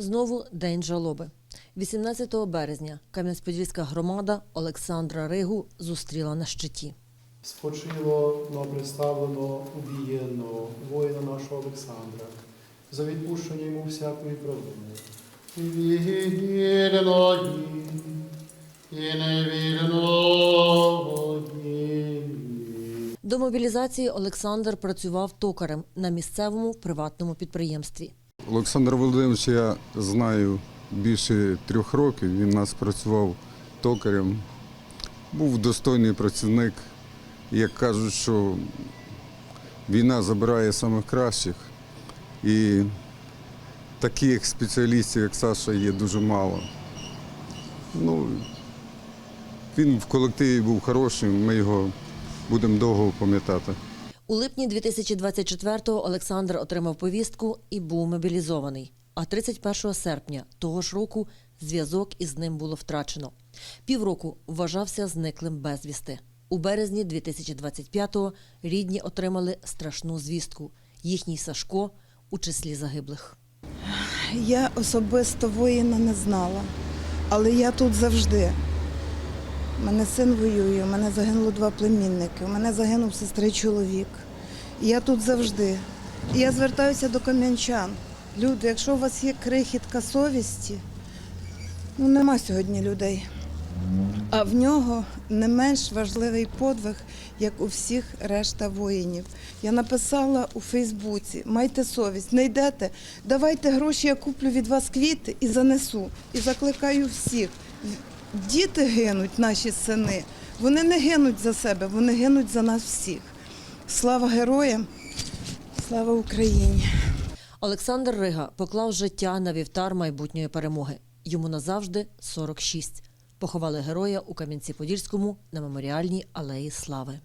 Знову день жалоби. 18 березня Кам'янець-Подільська громада Олександра Ригу зустріла на щиті. Спочило, но представлено убієнно воїна нашого Олександра, за відпущення йому всякої провини. І невірної. До мобілізації Олександр працював токарем на місцевому приватному підприємстві. Олександр Володимирович я знаю більше трьох років. Він нас працював токарем, був достойний працівник. Як кажуть, що війна забирає самих кращих. І таких спеціалістів, як Саша, є дуже мало. Ну, він в колективі був хорошим, ми його будемо довго пам'ятати. У липні 2024-го Олександр отримав повістку і був мобілізований. А 31 серпня того ж року зв'язок із ним було втрачено. Півроку вважався зниклим безвісти. У березні 2025-го рідні отримали страшну звістку. Їхній Сашко у числі загиблих. Я особисто воїна не знала, але я тут завжди. У мене син воює, у мене загинуло два племінники, у мене загинув сестри чоловік. Я тут завжди. І я звертаюся до кам'янчан. Люди, якщо у вас є крихітка совісті, ну нема сьогодні людей. А в нього не менш важливий подвиг, як у всіх решта воїнів. Я написала у Фейсбуці: майте совість, не йдете, давайте гроші, я куплю від вас квіти і занесу. І закликаю всіх. Діти гинуть, наші сини. Вони не гинуть за себе, вони гинуть за нас всіх. Слава героям, слава Україні! Олександр Рига поклав життя на вівтар майбутньої перемоги. Йому назавжди 46. Поховали героя у Кам'янці-Подільському на меморіальній алеї Слави.